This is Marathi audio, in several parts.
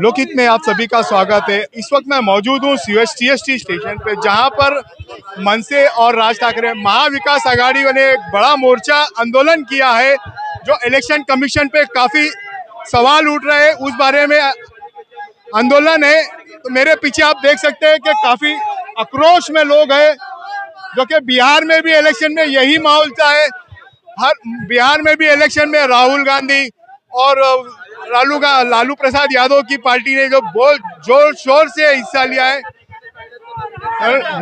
लोकहित में आप सभी का स्वागत है। इस वक्त मैं मौजूद हूँ C S T S T station पे, जहाँ पर मनसे और राज ठाकरे महाविकास आघाड़ी ने एक बड़ा मोर्चा आंदोलन किया है, जो इलेक्शन कमीशन पे काफ़ी सवाल उठ रहे हैं। उस बारे में आंदोलन है। तो मेरे पीछे आप देख सकते हैं कि काफ़ी आक्रोश में लोग हैं, जो कि बिहार में भी इलेक्शन में यही माहौल था है। हर, बिहार में भी इलेक्शन में राहुल गांधी और लालू का लालू प्रसाद यादव की पार्टी ने जो बहुत जोर शोर से हिस्सा लिया है।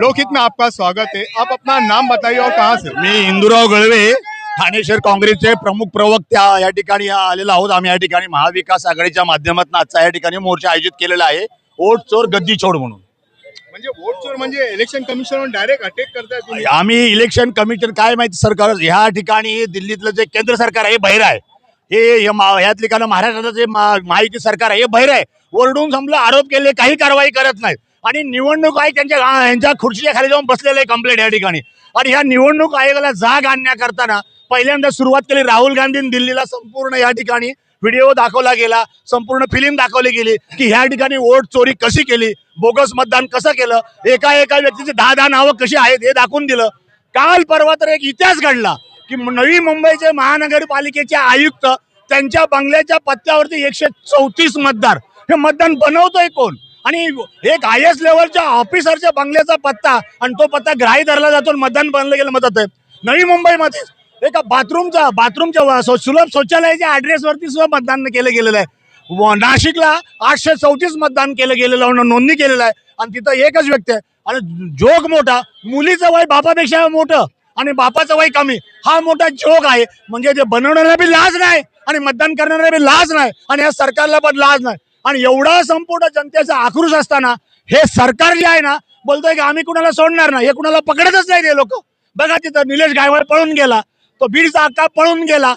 लोकहित में आपका स्वागत है। आप अपना नाम बताइए और कहाँ से? मी इंदुराव गळवे ठाणे शहर काँग्रेसचे प्रमुख प्रवक्ते आ- या ठिकाणी आलेलो आहोत. आम्ही या ठिकाणी महाविकास आघाडीच्या माध्यमातून आजचा या ठिकाणी मोर्चा आयोजित केलेला आहे. ओट चोर गद्दी छोड म्हणून. म्हणजे वोट चोर म्हणजे इलेक्शन कमिशनवर डायरेक्ट अटॅक करताय तुम्ही. आम्ही इलेक्शन कमिशन काय माहिती सरकार ह्या ठिकाणी दिल्लीतलं जे केंद्र सरकार आहे हे बहिर आहे. हे हे मा- ह्या माहिती महाराष्ट्राचं जे महायुती सरकार आहे हे बहिर आहे. ओरडून संपलं आरोप केले काही कारवाई करत नाहीत. आणि निवडणूक आयोग त्यांच्या यांच्या खुर्चीच्या खाली जाऊन बसलेले आहे कंप्लेंट या ठिकाणी. आणि ह्या निवडणूक आयोगाला जाग आणण्याकरताना पहिल्यांदा सुरुवात केली राहुल गांधींनी दिल्लीला संपूर्ण या ठिकाणी व्हिडिओ दाखवला गेला संपूर्ण फिल्म दाखवली गेली की ह्या ठिकाणी वोट चोरी कशी केली बोगस मतदान कसं केलं एका एका व्यक्तीची दहा दहा नावं कशी आहेत हे दाखवून दिलं. काल परवा तर एक इतिहास घडला. की नवी मुंबईचे महानगरपालिकेचे आयुक्त त्यांच्या बंगल्याच्या पत्त्यावरती एकशे चौतीस मतदार. हे मतदान बनवतोय कोण? आणि एक आय एस लेवलच्या ऑफिसरच्या बंगल्याचा पत्ता आणि तो पत्ता ग्राही धरला जातो मतदान बनलं गेलं मदत आहे नवी मुंबईमध्ये एका बाथरूमचा बाथरूमच्या सुलभ शौचालयाच्या ऍड्रेसवरती सुद्धा मतदान केलं गेलेलं आहे. नाशिकला आठशे चौतीस मतदान केलं गेलेलं नोंदणी केलेलं आहे. आणि तिथं एकच व्यक्ती आहे. आणि जोग मोठा मुलीचं वय बापापेक्षा मोठं. आणि बापाचं वय कमी. हा मोठा जोक आहे. म्हणजे ते बनवणाऱ्याला बी लाज नाही आणि मतदान करणाऱ्या बी लाज नाही आणि या सरकारला पण लाज नाही. आणि एवढा संपूर्ण जनतेचा आक्रोश असताना हे सरकार जे आहे ना बोलतोय की आम्ही कुणाला सोडणार नाही. हे कुणाला पकडतच नाही ते लोक. बघा तिथं निलेश गायवाड पळून गेला. तो बीडचा अक्का पळून गेला.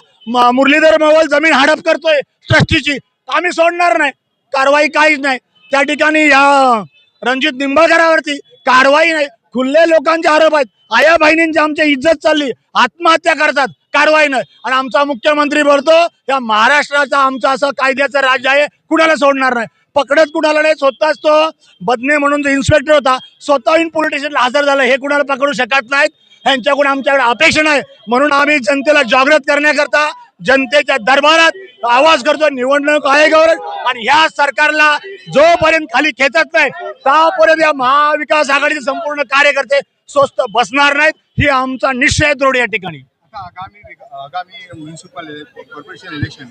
मुरलीधर मवल जमीन हडप करतोय ट्रस्टीची. आम्ही सोडणार नाही. कारवाई काहीच नाही. त्या ठिकाणी या रणजित निंबाळकरावरती कारवाई नाही. खुल्ले लोकांचे आरोप आहेत. आया बहिणींची आमची इज्जत चालली. आत्महत्या करतात. कारवाई नाही. आणि आमचा मुख्यमंत्री बोलतो या महाराष्ट्राचा आमचा असं कायद्याचं राज्य आहे कुणाला सोडणार नाही? पकडत कुणाला नाही स्वतःच तो बदने म्हणून जो इन्स्पेक्टर होता स्वतःहून पोलीस स्टेशनला हजर झाला. हे कुणाला पकडू शकत नाहीत? यांच्याकडून आमच्याकडे अपेक्षा नाही. म्हणून आम्ही जनतेला जागृत करण्याकरता जनतेच्या दरबारात आवाज करतो निवडणूक आयोगावर. आणि ह्या सरकारला जोपर्यंत खाली खेचत नाही त्यापर्यंत या महाविकास आघाडीचे संपूर्ण कार्यकर्ते स्वस्त बसणार नाहीत. ही आमचा निश्चय आहे दृढ या ठिकाणी. आगामी आगामी म्युन्सिपल कॉर्पोरेशन इलेक्शन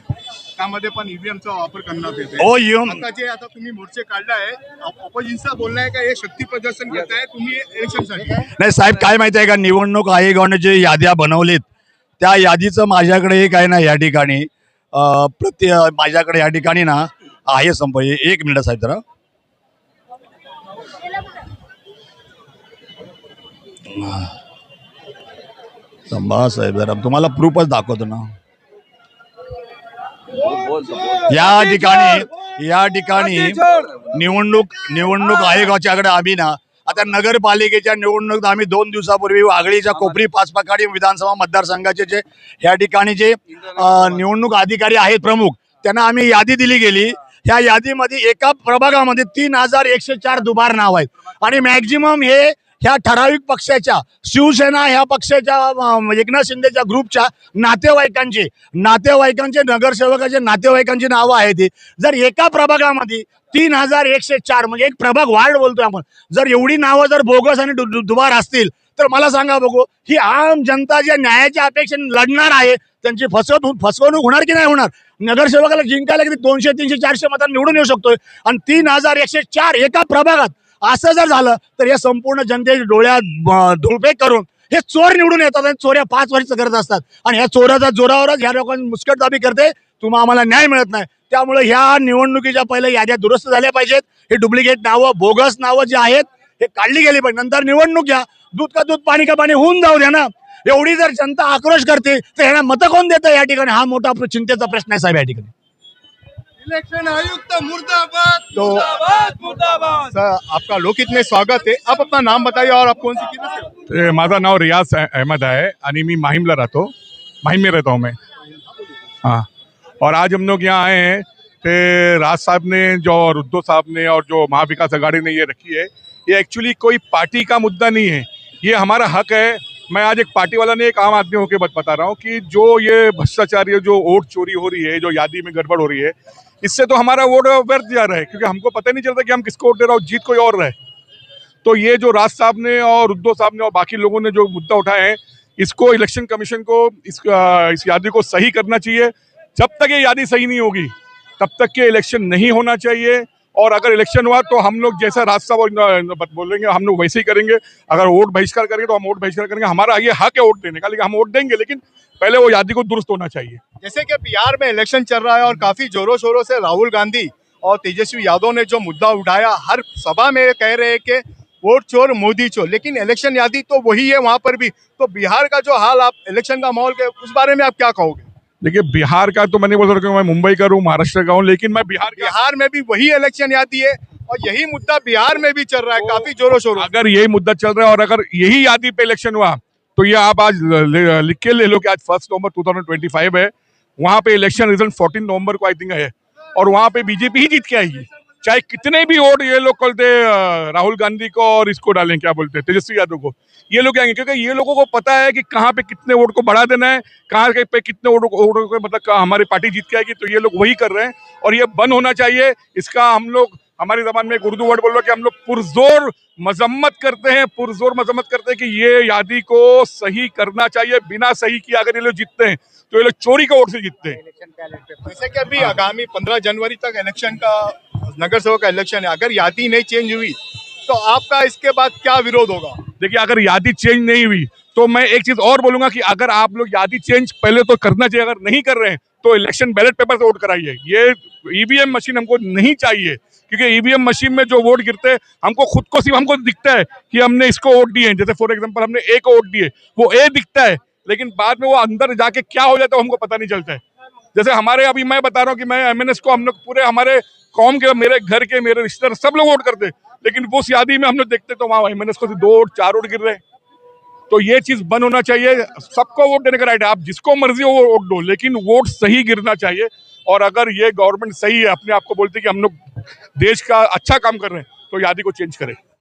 त्यामध्ये पण ईव्हीएमचा वापर करण्यात येते हो EVM. आता जे आता तुम्ही मोर्चे काढलाय ऑपोजिशनचा बोलणं आहे का? हे शक्ती प्रदर्शन करताय तुम्ही इलेक्शनसाठी नाही साहेब काय माहिती आहे का? निवडणूक आयोगाने जे याद्या बनवलीत त्या यादीचं माझ्याकडे एक आहे ना या ठिकाणी. अं, प्रति माझ्याकडे या ठिकाणी ना आहे संप एक मिनिट साहेब जरा. संभा साहेब जरा तुम्हाला प्रूफच दाखवतो ना. या ठिकाणी या ठिकाणी निवडणूक निवडणूक आयोगाच्याकडे आम्ही ना आता नगरपालिकेच्या निवडणूक आम्ही दोन दिवसापूर्वी वाघळीच्या कोपरी पाचपाकाडी विधानसभा मतदारसंघाचे जे या ठिकाणी जे निवडणूक अधिकारी आहेत प्रमुख त्यांना आम्ही यादी दिली गेली. ह्या यादीमध्ये एका प्रभागामध्ये तीन हजार एकशे चार दुबार नाव आहेत. आणि मॅक्झिमम हे ह्या ठराविक पक्षाच्या शिवसेना ह्या पक्षाच्या एकनाथ शिंदेच्या ग्रुपच्या नातेवाईकांचे नातेवाईकांचे नगरसेवकाचे नातेवाईकांची नावं आहेत जर एका प्रभागामध्ये तीन हजार एकशे चार म्हणजे एक प्रभाग वाढ बोलतोय आपण जर एवढी नावं जर बोगस आणि दुबार असतील तर मला सांगा बघू ही आम जनता ज्या न्यायाच्या अपेक्षेने लढणार आहे त्यांची फसवणूक फसवणूक होणार की नाही होणार? नगरसेवकाला जिंकायला किती दोनशे तीनशे चारशे मतांना निवडून येऊ शकतोय. आणि तीन हजार एकशे चार एका प्रभागात असं जर झालं तर हे संपूर्ण जनतेच्या डोळ्यात धुळपे करून हे चोर निवडून येतात आणि चोऱ्या पाच वर्ष करत असतात. आणि ह्या चोराच्या जोरावरच ह्या लोकांनी मुस्कटदाबी करते. तुम्हाला आम्हाला न्याय मिळत नाही. त्यामुळे ह्या निवडणुकीच्या पहिले याद्या दुरुस्त झाल्या पाहिजेत. हे डुप्लिकेट नावं बोगस नावं जे आहेत हे काढली गेली पाहिजे. नंतर निवडणूक घ्या. दूध का दूध पाणी का पाणी होऊन जाऊ द्या ना. एवढी जर जनता आक्रोश करते तर ह्यांना मतं कोण देतं या ठिकाणी? हा मोठा चिंतेचा प्रश्न आहे साहेब या ठिकाणी. इलेक्शन आयुक्त मुर्दाबाद तो सर आपका लोकहित में स्वागत है। आप अपना नाम बताइए और आप कौन सी से हो? नाव रियाज अह- अहमद आहे आणि मी माहिमला राहतो. माहिम में रहता हूँ मैं हाँ. और आज हम लोग यहाँ आए हैं. ते राज साहब ने जो और उद्धव साहब ने और जो महाविकास आघाड़ी ने ये रखी है ये एक्चुअली कोई पार्टी का मुद्दा नहीं है. ये हमारा हक है मैं आज एक पार्टी वाला नहीं, एक आम आदमी होकर बत रहा हूँ कि जो ये भ्रष्टाचार ये जो वोट चोरी हो रही है, जो यादी में गड़बड़ हो रही है, इससे तो हमारा वोट व्यर्थ जा रहा है, क्योंकि हमको पता नहीं चलता कि हम किसको वोट दे रहा हूँ जीत कोई और रहे। तो ये जो राज साहब ने और उद्धव साहब ने और बाकी लोगों ने जो मुद्दा उठाए हैं, इसको इलेक्शन कमीशन को, इस इस यादी को सही करना चाहिए। जब तक ये यादी सही नहीं होगी, तब तक के इलेक्शन नहीं होना चाहिए। और अगर इलेक्शन हुआ तो हम लोग जैसा बत- बोलेंगे, हम लोग वैसे ही करेंगे। अगर वोट बहिष्कार करेंगे तो हम वोट बहिष्कार करेंगे। हमारा ये हक है वोट देने का, लेकिन हम वोट देंगे, लेकिन पहले वो यादी को दुरुस्त होना चाहिए। जैसे कि बिहार में इलेक्शन चल रहा है और काफ़ी जोरों शोरों से राहुल गांधी और तेजस्वी यादव ने जो मुद्दा उठाया, हर सभा में कह रहे हैं कि वोट चोर, मोदी चोर। लेकिन इलेक्शन यादी तो वही है वहाँ पर भी। तो बिहार का जो हाल आप इलेक्शन का माहौल उस बारे में आप क्या कहोगे? देखिए बिहार का तो मैंने बोल रहा मैं मुंबई का हूँ महाराष्ट्र का हूँ लेकिन मैं बिहार बिहार में भी वही इलेक्शन यादी है और यही मुद्दा बिहार में भी चल रहा है काफ़ी जोरों शोरों अगर यही मुद्दा चल रहा है और अगर यही यादी पे इलेक्शन हुआ तो ये आप आज लिख के ले लो कि आज फ़र्स्ट नवंबर 2025 है वहाँ पे इलेक्शन रिज़ल्ट 14 नवंबर को आई थिंक है और वहाँ पे बीजेपी ही जीत के आएगी। चाहे कितने भी वोट ये लोग अ, राहुल गांधी को और इसको डालें क्या बोलते हैं तेजस्वी यादव को। ये लोग आएँगे क्योंकि ये लोगों को पता है कि कहाँ पे कितने वोट को बढ़ा देना है कहाँ पे कितने वोटों वोटों को मतलब हमारी पार्टी जीत के आएगी तो ये लोग वही कर रहे हैं। और ये बंद होना चाहिए इसका हम लोग हमारी जबान में एक उर्दू वर्ड बोल रहा कि हम लोग पुरजोर मजम्मत करते हैं पुरजोर मजम्मत करते हैं कि ये यादी को सही करना चाहिए बिना सही किए अगर ये लोग जीतते हैं तो ये लोग चोरी का वोट से जीतते हैं। जैसे कि अभी आगामी पंद्रह जनवरी तक इलेक्शन का नगर सेवक का इलेक्शन है। अगर यादी नहीं चेंज हुई तो आपका इसके बाद क्या विरोध होगा? देखिए, अगर यादी चेंज नहीं हुई तो मैं एक चीज़ और बोलूँगा कि अगर आप लोग यादी चेंज पहले तो करना चाहिए, अगर नहीं कर रहे हैं तो इलेक्शन बैलेट पेपर से वोट कराइए। ये ईवीएम मशीन हमको नहीं चाहिए, क्योंकि ईवीएम मशीन में जो वोट गिरते हैं, हमको खुद को सिर्फ़ हमको दिखता है कि हमने इसको वोट दिए जैसे फॉर एग्ज़ाम्पल हमने ए को वोट दिए, वो ए दिखता है, लेकिन बाद में वो अंदर जाके क्या हो जाता है हमको पता नहीं चलता है। जैसे हमारे, अभी मैं बता रहा हूँ कि मैं एमएनएस को हम लोग पूरे हमारे कौम के मेरे घर के मेरे रिश्तेदार सब लोग वोट करते, लेकिन वो सियादी में हम लोग देखते तो वहाँ मैंने को सिर्फ़ दो वोट चार वोट गिर रहे। तो ये चीज़ बंद होना चाहिए, सबको वोट देने का राइट है। आप जिसको मर्ज़ी हो वो वोट दो, लेकिन वोट सही गिरना चाहिए। और अगर ये गवर्नमेंट सही है, अपने आप को बोलती कि हम लोग देश का अच्छा काम कर रहे हैं तो यादी को चेंज करें।